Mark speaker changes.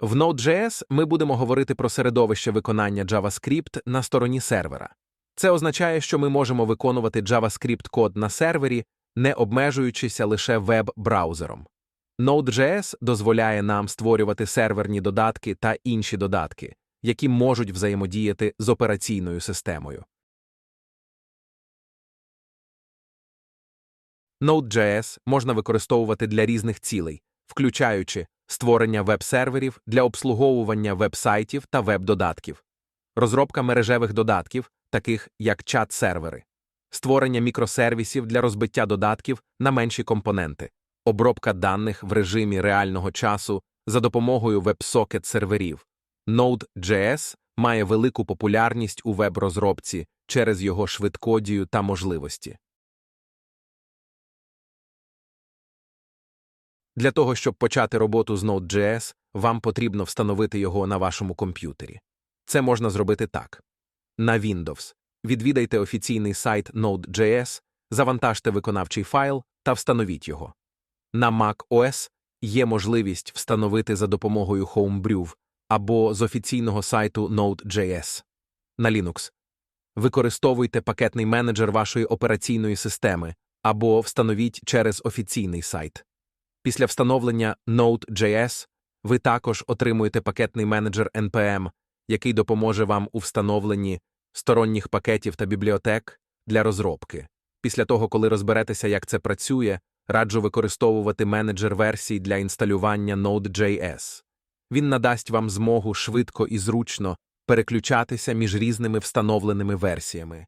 Speaker 1: В Node.js ми будемо говорити про середовище виконання JavaScript на стороні сервера. Це означає, що ми можемо виконувати JavaScript код на сервері, не обмежуючися лише веб-браузером. Node.js дозволяє нам створювати серверні додатки та інші додатки, які можуть взаємодіяти з операційною системою. Node.js можна використовувати для різних цілей, включаючи створення веб-серверів для обслуговування веб-сайтів та веб-додатків, розробка мережевих додатків, таких як чат-сервери, створення мікросервісів для розбиття додатків на менші компоненти, обробка даних в режимі реального часу за допомогою веб-сокет-серверів. Node.js має велику популярність у веб-розробці через його швидкодію та можливості. Для того, щоб почати роботу з Node.js, вам потрібно встановити його на вашому комп'ютері. Це можна зробити так. На Windows відвідайте офіційний сайт Node.js, завантажте виконавчий файл та встановіть його. На Mac OS є можливість встановити за допомогою Homebrew або з офіційного сайту Node.js. На Linux використовуйте пакетний менеджер вашої операційної системи або встановіть через офіційний сайт. Після встановлення Node.js ви також отримуєте пакетний менеджер NPM, який допоможе вам у встановленні сторонніх пакетів та бібліотек для розробки. Після того, коли розберетеся, як це працює, раджу використовувати менеджер версій для інсталювання Node.js. Він надасть вам змогу швидко і зручно переключатися між різними встановленими версіями.